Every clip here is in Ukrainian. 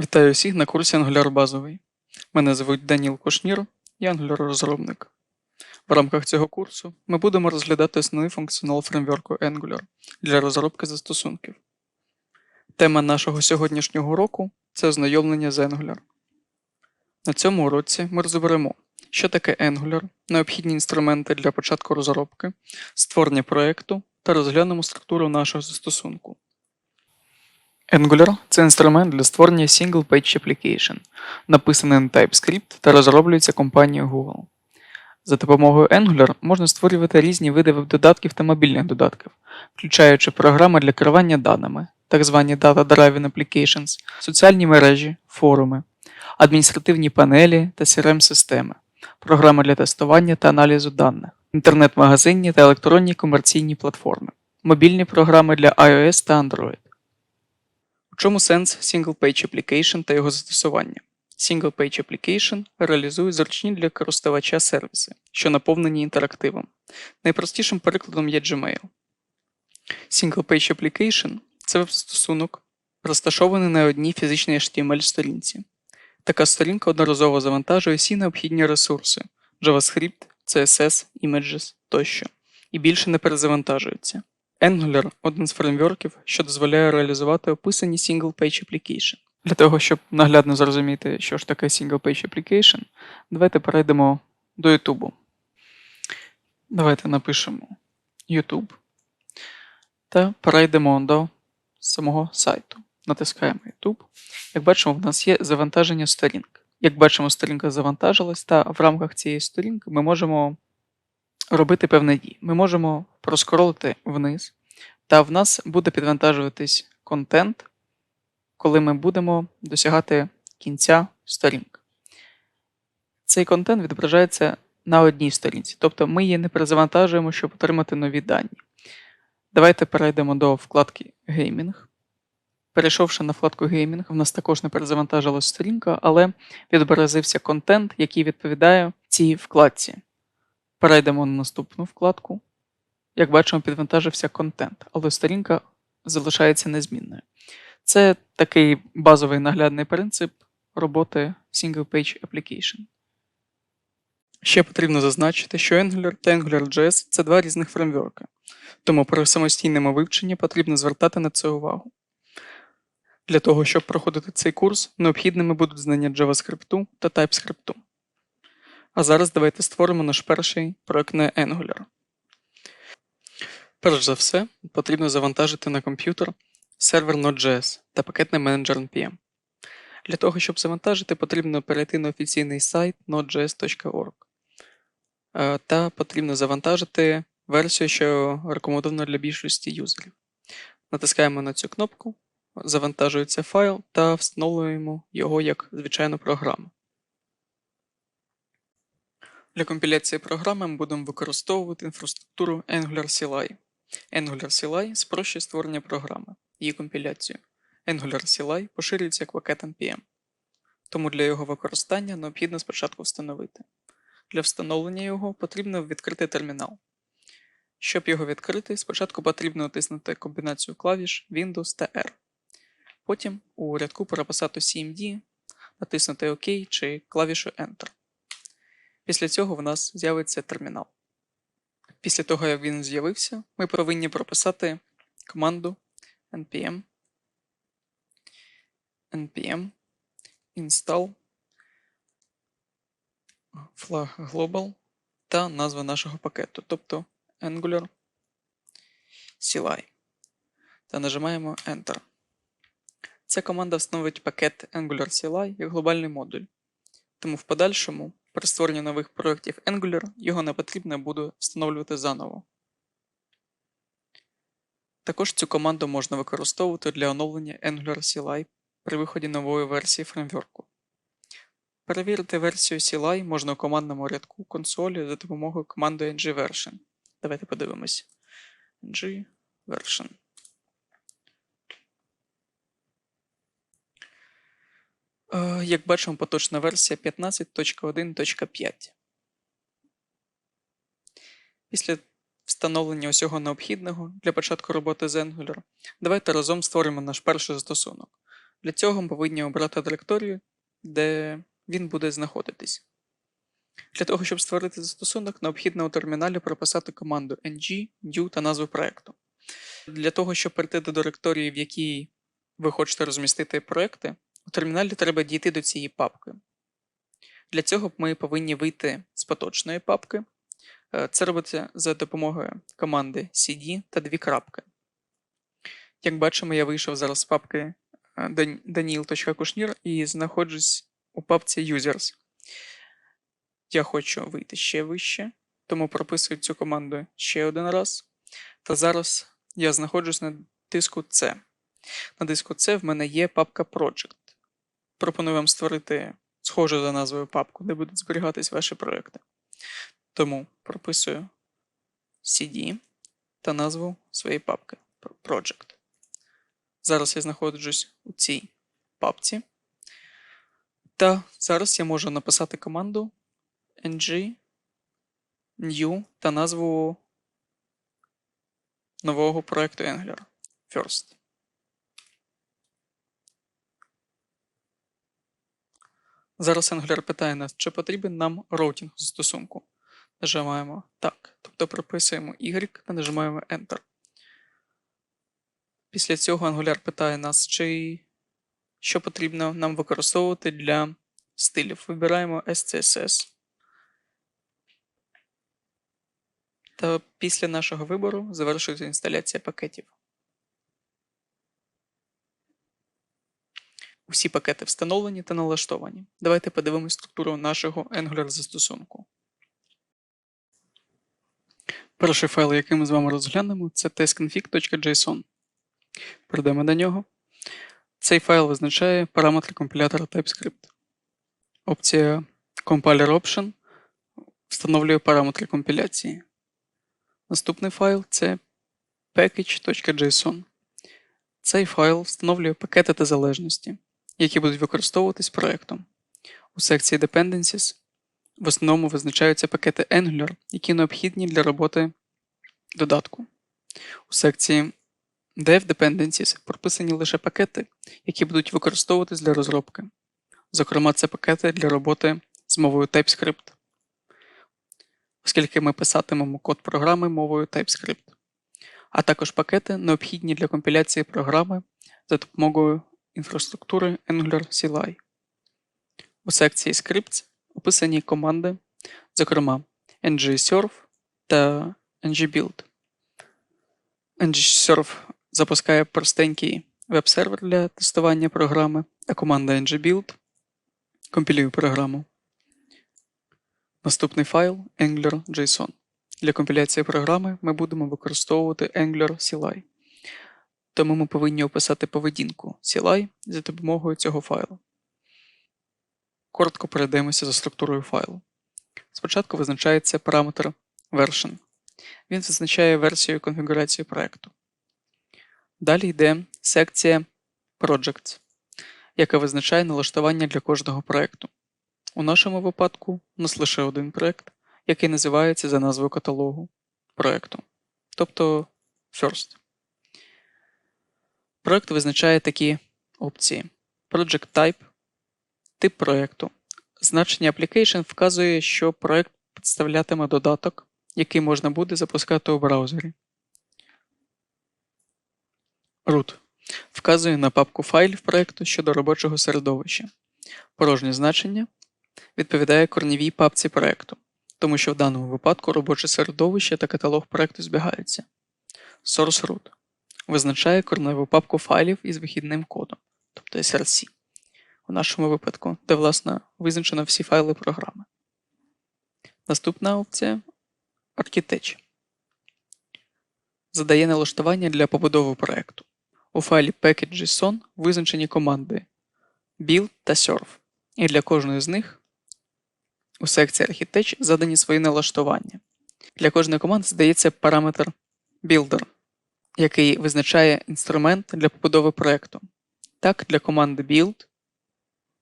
Вітаю всіх на курсі Angular базовий. Мене звуть Даніл Кушнір, я Angular розробник. В рамках цього курсу ми будемо розглядати основний функціонал фреймворку Angular для розробки застосунків. Тема нашого сьогоднішнього уроку це ознайомлення з Angular. На цьому уроці ми розберемо, що таке Angular, необхідні інструменти для початку розробки, створення проєкту та розглянемо структуру нашого застосунку. Angular – це інструмент для створення Single Page Application, написаний на TypeScript та розроблюється компанією Google. За допомогою Angular можна створювати різні види веб-додатків та мобільних додатків, включаючи програми для керування даними, так звані Data Driven Applications, соціальні мережі, форуми, адміністративні панелі та CRM-системи, програми для тестування та аналізу даних, інтернет-магазинні та електронні комерційні платформи, мобільні програми для iOS та Android. У чому сенс Single Page Application та його застосування? Single Page Application реалізує зручні для користувача сервіси, що наповнені інтерактивом. Найпростішим прикладом є Gmail. Single Page Application це веб-застосунок, розташований на одній фізичній HTML-сторінці. Така сторінка одноразово завантажує всі необхідні ресурси JavaScript, CSS, Images тощо, і більше не перезавантажується. Angular – один з фреймворків, що дозволяє реалізувати описані Single Page Application. Для того, щоб наглядно зрозуміти, що ж таке Single Page Application, давайте перейдемо до YouTube. Давайте напишемо YouTube та перейдемо до самого сайту. Натискаємо YouTube. Як бачимо, в нас є завантаження сторінок. Як бачимо, сторінка завантажилась, та в рамках цієї сторінки ми можемо робити певні дії. Ми можемо проскролити вниз, та в нас буде підвантажуватись контент, коли ми будемо досягати кінця сторінки. Цей контент відображається на одній сторінці, тобто ми її не перезавантажуємо, щоб отримати нові дані. Давайте перейдемо до вкладки Геймінг. Перейшовши на вкладку Геймінг, в нас також не перезавантажилась сторінка, але відобразився контент, який відповідає цій вкладці. Перейдемо на наступну вкладку. Як бачимо, підвантажився контент, але сторінка залишається незмінною. Це такий базовий наглядний принцип роботи Single Page Application. Ще потрібно зазначити, що Angular та AngularJS це два різних фреймворки, тому при самостійному вивченні потрібно звертати на це увагу. Для того, щоб проходити цей курс, необхідними будуть знання JavaScript та TypeScript. А зараз давайте створимо наш перший проект на Angular. Перш за все, потрібно завантажити на комп'ютер сервер Node.js та пакетний менеджер NPM. Для того, щоб завантажити, потрібно перейти на офіційний сайт node.js.org Е, та потрібно завантажити версію, що рекомендована для більшості юзерів. Натискаємо на цю кнопку, завантажується файл та встановлюємо його як звичайну програму. Для компіляції програми ми будемо використовувати інфраструктуру Angular CLI. Angular CLI спрощує створення програми, її компіляцію. Angular CLI поширюється як пакет NPM. Тому для його використання необхідно спочатку встановити. Для встановлення його потрібно відкрити термінал. Щоб його відкрити, спочатку потрібно натиснути комбінацію клавіш Windows та R. Потім у рядку переписати CMD, натиснути ОК чи клавішу Enter. Після цього в нас з'явиться термінал. Після того, як він з'явився, ми повинні прописати команду npm npm install flag global та назва нашого пакету, тобто Angular CLI. Та нажимаємо Enter. Ця команда встановить пакет Angular CLI як глобальний модуль. Тому в подальшому при створенні нових проєктів Angular його не потрібно буде встановлювати заново. Також цю команду можна використовувати для оновлення Angular CLI при виході нової версії фреймворку. Перевірити версію CLI можна у командному рядку консолі за допомогою команди ngversion. Давайте подивимось. ngversion. Як бачимо, поточна версія 15.1.5. Після встановлення усього необхідного для початку роботи з Angular, давайте разом створимо наш перший застосунок. Для цього ми повинні обрати директорію, де він буде знаходитись. Для того, щоб створити застосунок, необхідно у терміналі прописати команду ng, new та назву проєкту. Для того, щоб перейти до директорії, в якій ви хочете розмістити проекти, у терміналі треба дійти до цієї папки. Для цього ми повинні вийти з поточної папки. Е, Це робиться за допомогою команди cd та дві крапки. Як бачимо, я вийшов зараз з папки е, dan- daniil.kushner і знаходжусь у папці Users. Я хочу вийти ще вище, тому прописую цю команду ще один раз. Та зараз я знаходжусь на диску C. На диску C в мене є папка Project. Пропоную вам створити схожу за назвою папку, де будуть зберігатись ваші проекти. Тому прописую CD та назву своєї папки Project. Зараз я знаходжусь у цій папці. Та зараз я можу написати команду ng new та назву нового проекту Angular First. Зараз Angular питає нас, чи потрібен нам роутінг застосунку. Нажимаємо так, тобто прописуємо Y та нажимаємо Enter. Після цього Angular питає нас, чи що потрібно нам використовувати для стилів. Вибираємо SCSS. Та після нашого вибору завершується інсталяція пакетів. Усі пакети встановлені та налаштовані. Давайте подивимось структуру нашого Angular застосунку. Перший файл, який ми з вами розглянемо, це testconfig.json. Перейдемо до нього. Цей файл визначає параметри компілятора TypeScript. Опція Compiler Option встановлює параметри компіляції. Наступний файл це package.json. Цей файл встановлює пакети та залежності, які будуть використовуватись проектом. У секції Dependencies в основному визначаються пакети Angular, які необхідні для роботи додатку. У секції Dev Dependencies прописані лише пакети, які будуть використовуватись для розробки. Зокрема, це пакети для роботи з мовою TypeScript, оскільки ми писатимемо код програми мовою TypeScript, а також пакети, необхідні для компіляції програми за допомогою інфраструктури Angular CLI. У секції Scripts описані команди, зокрема ngserve та ngbuild. ngserve запускає простенький веб-сервер для тестування програми, а команда ngbuild компілює програму. Наступний файл Angular.json. Для компіляції програми ми будемо використовувати Angular CLI. Тому ми повинні описати поведінку CLI за допомогою цього файлу. Коротко перейдемося за структурою файлу. Спочатку визначається параметр version. Він визначає версію конфігурації проекту. Далі йде секція Projects, яка визначає налаштування для кожного проекту. У нашому випадку у нас лише один проект, який називається за назвою каталогу проекту, тобто First. Проект визначає такі опції: Project Type, тип проекту. Значення Application вказує, що проект представлятиме додаток, який можна буде запускати у браузері. Root вказує на папку файлів проекту щодо робочого середовища. Порожнє значення відповідає корнівій папці проекту, тому що в даному випадку робоче середовище та каталог проекту збігаються. Source root визначає корневу папку файлів із вихідним кодом, тобто SRC, у нашому випадку, де, власне, визначено всі файли програми. Наступна опція Architect. Задає налаштування для побудови проекту. У файлі package.json визначені команди build та serve, і для кожної з них у секції Architect задані свої налаштування. Для кожної команди задається параметр builder, який визначає інструмент для побудови проекту. Так, для команди build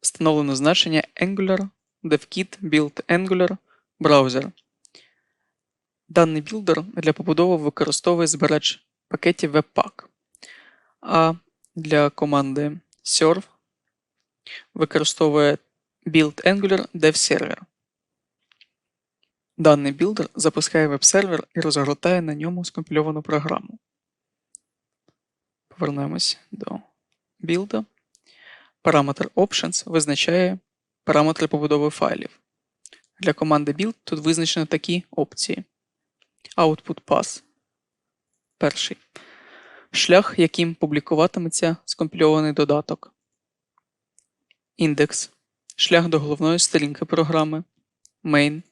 встановлено значення Angular, DevKit, Build Angular, Browser. Даний білдер для побудови використовує збирач пакетів Webpack, а для команди serve використовує build Angular Dev Server. Даний білдер запускає веб-сервер і розгортає на ньому скомпільовану програму. Повернемось до білда. Параметр Options визначає параметри побудови файлів. Для команди build тут визначено такі опції. Output Path. Перший. Шлях, яким публікуватиметься скомпільований додаток. Індекс. Шлях до головної сторінки програми. Main.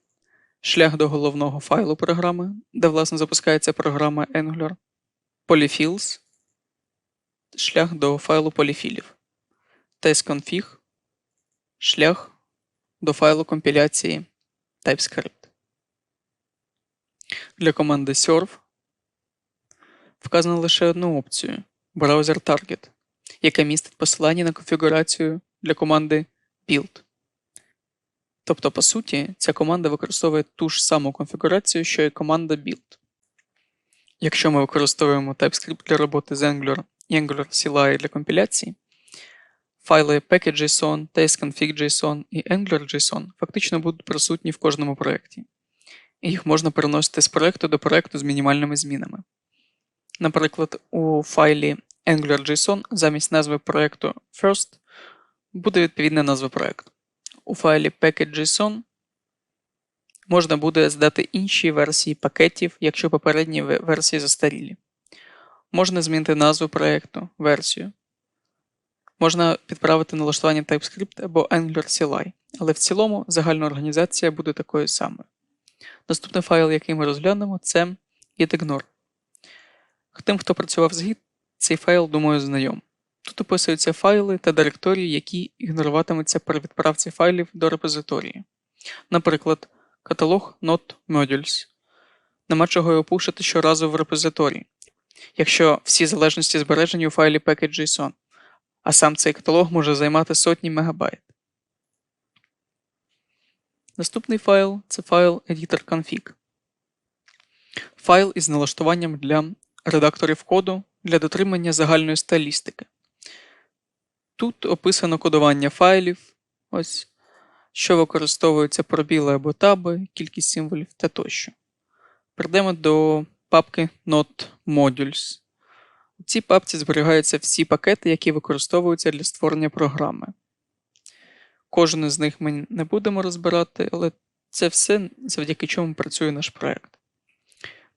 Шлях до головного файлу програми, де, власне, запускається програма Angular. Polyfills. Шлях до файлу поліфілів. TestConfig. Шлях до файлу компіляції TypeScript. Для команди serve вказано лише одну опцію Browser Target, яка містить посилання на конфігурацію для команди build. Тобто, по суті, ця команда використовує ту ж саму конфігурацію, що і команда build. Якщо ми використовуємо TypeScript для роботи з Angular Angular CLI для компіляції, файли package.json, testconfig.json і Angular.json фактично будуть присутні в кожному проєкті. Їх можна переносити з проєкту до проєкту з мінімальними змінами. Наприклад, у файлі Angular.json замість назви проєкту First буде відповідна назва проєкту. У файлі package.json можна буде здати інші версії пакетів, якщо попередні версії застарілі. Можна змінити назву проєкту, версію. Можна підправити налаштування TypeScript або Angular CLI, але в цілому загальна організація буде такою самою. Наступний файл, який ми розглянемо, це gitignore. Тим, хто працював з Git, цей файл, думаю, знайом. Тут описуються файли та директорії, які ігноруватимуться при відправці файлів до репозиторії. Наприклад, каталог Not Modules. Нема чого його пушити щоразу в репозиторії, якщо всі залежності збережені у файлі package.json, а сам цей каталог може займати сотні мегабайт. Наступний файл це файл editor.config. Файл із налаштуванням для редакторів коду для дотримання загальної стилістики. Тут описано кодування файлів, ось, що використовуються пробіли або таби, кількість символів та тощо. Прийдемо до папки Not Modules. У цій папці зберігаються всі пакети, які використовуються для створення програми. Кожен із них ми не будемо розбирати, але це все завдяки чому працює наш проект.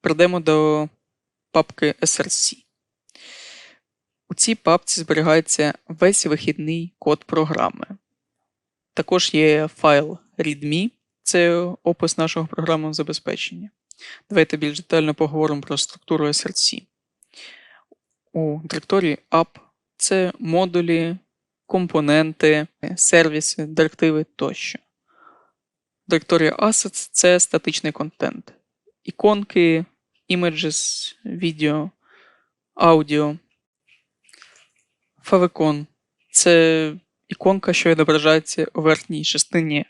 Прийдемо до папки SRC. У цій папці зберігається весь вихідний код програми. Також є файл README, це опис нашого програмного забезпечення. Давайте більш детально поговоримо про структуру SRC. У директорії App це модулі, компоненти, сервіси, директиви тощо. Директорія Assets це статичний контент. Іконки, images, відео, аудіо. Favicon це іконка, що відображається у верхній частині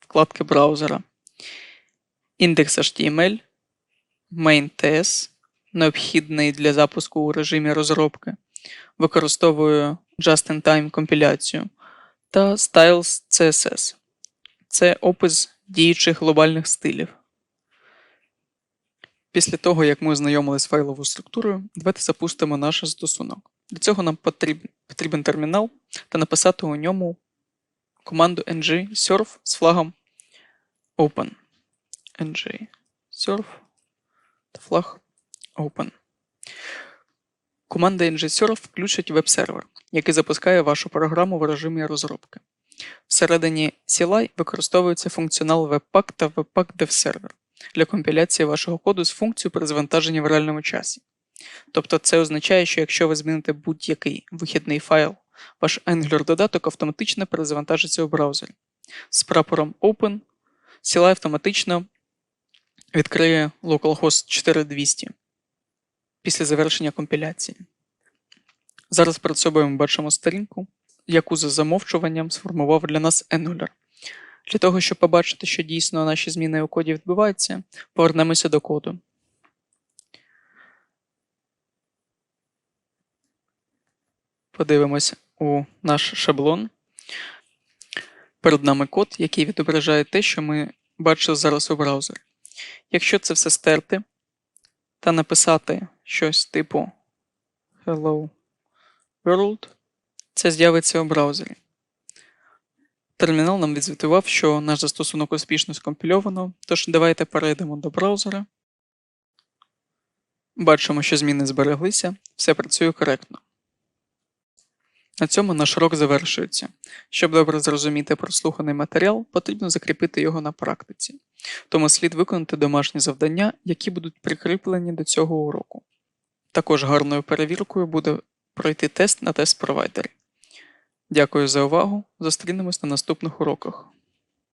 вкладки браузера. Index.html, main.ts, необхідний для запуску у режимі розробки. Використовую just-in-time компіляцію та Styles CSS. Це опис діючих глобальних стилів. Після того, як ми ознайомилися з файловою структурою, давайте запустимо наш застосунок. Для цього нам потрібен, потрібен термінал та написати у ньому команду ng surf з флагом open. Ng surf та open. Команда ng-surf включить веб-сервер, який запускає вашу програму в режимі розробки. Всередині CLI використовується функціонал Webpack та Webpack DevServer для компіляції вашого коду з функцією при завантаженні в реальному часі. Тобто це означає, що якщо ви зміните будь-який вихідний файл, ваш Angular додаток автоматично перезавантажиться у браузері. З прапором Open CLI автоматично відкриє localhost 4200 після завершення компіляції. Зараз перед собою ми бачимо сторінку, яку за замовчуванням сформував для нас Angular. Для того, щоб побачити, що дійсно наші зміни у коді відбуваються, повернемося до коду. Подивимося у наш шаблон. Перед нами код, який відображає те, що ми бачили зараз у браузері. Якщо це все стерти та написати щось типу Hello World, це з'явиться у браузері. Термінал нам відзвітував, що наш застосунок успішно скомпільовано, тож давайте перейдемо до браузера. Бачимо, що зміни збереглися, все працює коректно. На цьому наш урок завершується. Щоб добре зрозуміти прослуханий матеріал, потрібно закріпити його на практиці. Тому слід виконати домашні завдання, які будуть прикріплені до цього уроку. Також гарною перевіркою буде пройти тест на тест провайдері. Дякую за увагу. Зустрінемось на наступних уроках.